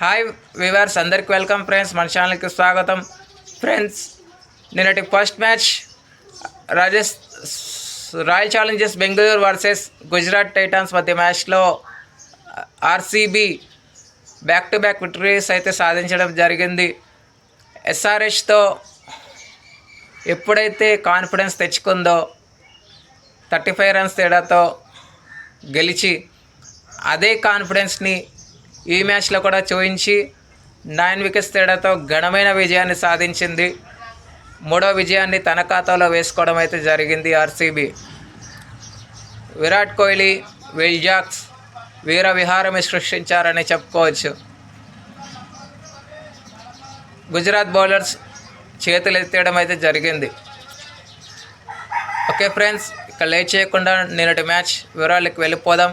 Hi viewers అందరికి welcome friends మన ఛానల్కి స్వాగతం. ఫ్రెండ్స్ నిన్నటి first match Rajas royal challengers Bengaluru versus Gujarat titans మధ్య మ్యాచ్లో RCB back to back victories అయితే సాధించడం జరిగింది. ఎస్ఆర్హెచ్తో ఎప్పుడైతే కాన్ఫిడెన్స్ తెచ్చుకుందో థర్టీ ఫైవ్ రన్స్ తేడాతో గెలిచి అదే కాన్ఫిడెన్స్ని ఈ మ్యాచ్లో కూడా చూపించి నైన్ వికెట్స్ తేడాతో ఘనమైన విజయాన్ని సాధించింది. మూడో విజయాన్ని తన ఖాతాలో వేసుకోవడం అయితే జరిగింది RCB. Virat Kohli Will Jacks వీర విహారమే సృష్టించారని చెప్పుకోవచ్చు. గుజరాత్ బౌలర్స్ చేతులు ఎత్తేయడం అయితే జరిగింది. ఓకే ఫ్రెండ్స్ ఇక లేట్ చేయకుండా నిన్నటి మ్యాచ్ వివరాలకు వెళ్ళిపోదాం.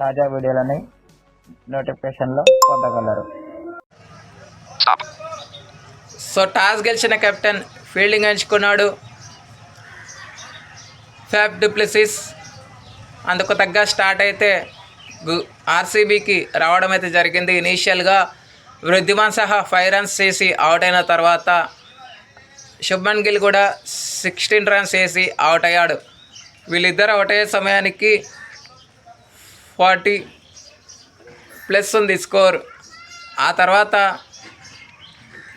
తాజా వీడియోలని నోటిఫికేషన్లో పొందగలరు. సో టాస్ గెలిచిన కెప్టెన్ ఫీల్డింగ్ ఎంచుకున్నాడు. ఫ్యాబ్ డిప్లెసిస్ అందుకు తగ్గ స్టార్ట్ అయితే గు ఆర్సీబీకి రావడం అయితే జరిగింది. ఇనీషియల్గా వృద్ధిమాన్ సహా ఫైవ్ రన్స్ చేసి అవుట్ అయిన తర్వాత శుభ్మన్ గిల్ కూడా సిక్స్టీన్ రన్స్ వేసి అవుట్ అయ్యాడు. వీళ్ళిద్దరు అవుట్ అయ్యే సమయానికి ఫార్టీ ప్లస్ ఉంది స్కోర్. ఆ తర్వాత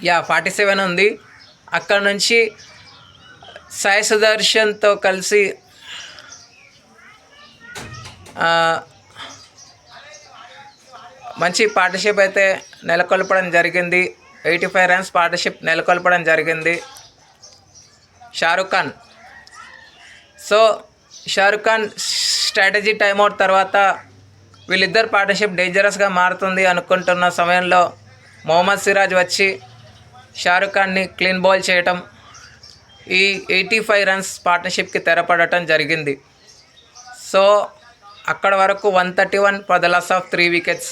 యా ఫార్టీ సెవెన్ ఉంది. అక్కడ నుంచి సాయి సుదర్శన్తో కలిసి మంచి పార్ట్నర్షిప్ అయితే నెలకొల్పడం జరిగింది. ఎయిటీ ఫైవ్ రన్స్ పార్ట్నర్షిప్ నెలకొల్పడం జరిగింది. Shahrukh Khan. So Shahrukh Khan strategy timeout తర్వాత వీళ్ళిద్దరు పార్ట్నర్షిప్ డేంజరస్గా మారుతుంది అనుకుంటున్న సమయంలో మొహమ్మద్ సిరాజ్ వచ్చి షారుఖ్ ఖాన్ని క్లీన్ బౌల్ చేయటం ఈ ఎయిటీ ఫైవ్ రన్స్ పార్ట్నర్షిప్కి తెరపడటం జరిగింది. సో అక్కడ వరకు one thirty one for the loss of three wickets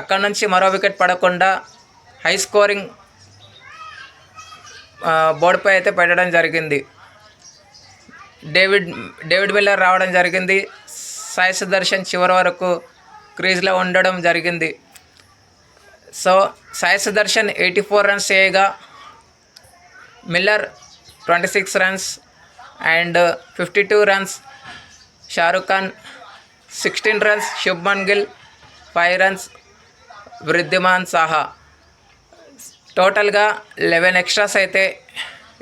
అక్కడ నుంచి మరో వికెట్ పడకుండా హై స్కోరింగ్ బోర్డుపై అయితే పెట్టడం జరిగింది. డేవిడ్ డేవిడ్ మిల్లర్ రావడం జరిగింది. సాయి సుదర్శన్ చివరి వరకు క్రీజ్లో ఉండడం జరిగింది. So Sai Sudharsan eighty four runs చేయగా Miller twenty six runs and fifty two runs Shahrukh Khan sixteen runs Shubman Gill five runs Wriddhiman Saha. టోటల్గా లెవెన్ ఎక్స్ట్రాస్ అయితే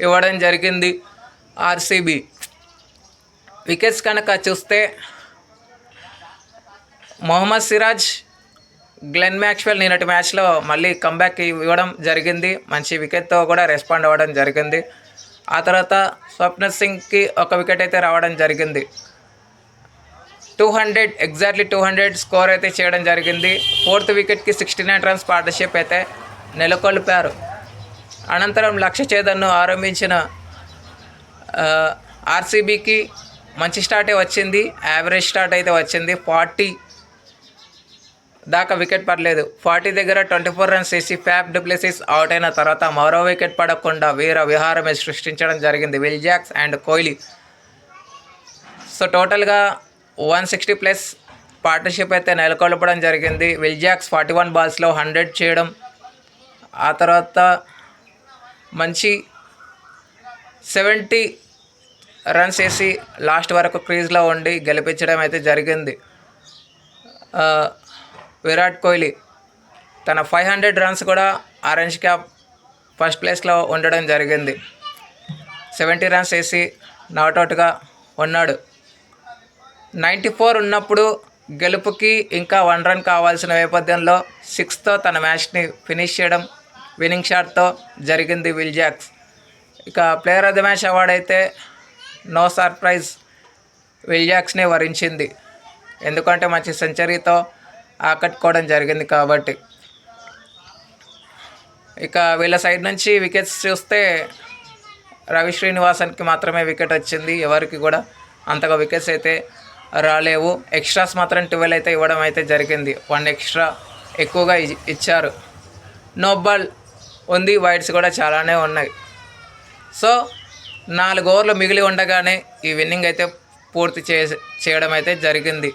ఇవ్వడం జరిగింది ఆర్సీబీ. వికెట్స్ కనుక చూస్తే మొహమ్మద్ సిరాజ్ గ్లెన్ మ్యాక్స్వెల్ నిన్నటి మ్యాచ్లో మళ్ళీ కంబ్యాక్ ఇవ్వడం జరిగింది. మంచి వికెట్తో కూడా రెస్పాండ్ అవ్వడం జరిగింది. ఆ తర్వాత స్వప్న సింగ్కి ఒక వికెట్ అయితే రావడం జరిగింది. Two hundred exactly two hundred score అయితే చేయడం జరిగింది. ఫోర్త్ వికెట్కి సిక్స్టీ నైన్ రన్స్ పార్ట్నర్షిప్ అయితే నెలకొల్పారు. అనంతరం లక్ష్య చేదన్ను ఆరంభించిన ఆర్సీబీకి మంచి స్టార్టే వచ్చింది. యావరేజ్ స్టార్ట్ అయితే వచ్చింది. ఫార్టీ దాకా వికెట్ పడలేదు. ఫార్టీ దగ్గర ట్వంటీ ఫోర్ రన్స్ వేసి ఫ్యాప్ డిప్లెసిస్ అవుట్ అయిన తర్వాత మరో వికెట్ పడకుండా వీర విహారమే సృష్టించడం జరిగింది. Will Jacks and Kohli so టోటల్గా వన్ సిక్స్టీ ప్లస్ పార్ట్నర్షిప్ అయితే నెలకొల్పడం జరిగింది. విల్ జాక్స్ ఫార్టీ వన్ బాల్స్లో హండ్రెడ్ చేయడం. ఆ తర్వాత మంచి సెవెంటీ రన్స్ వేసి లాస్ట్ వరకు క్రీజ్లో ఉండి గెలిపించడం అయితే జరిగింది. విరాట్ కోహ్లీ తన ఫైవ్ హండ్రెడ్ రన్స్ కూడా ఆరెంజ్ క్యాప్ ఫస్ట్ ప్లేస్లో ఉండడం జరిగింది. సెవెంటీ రన్స్ వేసి నాట్అవుట్గా ఉన్నాడు. నైంటీ ఫోర్ ఉన్నప్పుడు గెలుపుకి ఇంకా వన్ రన్ కావాల్సిన నేపథ్యంలో సిక్స్తో తన మ్యాచ్ని ఫినిష్ చేయడం విన్నింగ్ షాట్తో జరిగింది విల్ జాక్స్. ఇక player of the match award అయితే నో సర్ప్రైజ్ విల్జాక్స్నే వరించింది. ఎందుకంటే మంచి సెంచరీతో ఆకట్టుకోవడం జరిగింది కాబట్టి. ఇక వీళ్ళ సైడ్ నుంచి వికెట్స్ చూస్తే రవి శ్రీనివాసన్కి మాత్రమే వికెట్ వచ్చింది. ఎవరికి కూడా అంతగా వికెట్స్ అయితే రాలేవు. ఎక్స్ట్రాస్ మాత్రం ట్వెల్వ్ అయితే ఇవ్వడం అయితే జరిగింది. వన్ ఎక్స్ట్రా ఎక్కువగా ఇ- ఇచ్చారు. నో బాల్ ఉంది. వైడ్స్ కూడా చాలానే ఉన్నాయి. సో నాలుగు ఓవర్లు మిగిలి ఉండగానే ఈ విన్నింగ్ అయితే పూర్తి చే చేయడం అయితే జరిగింది.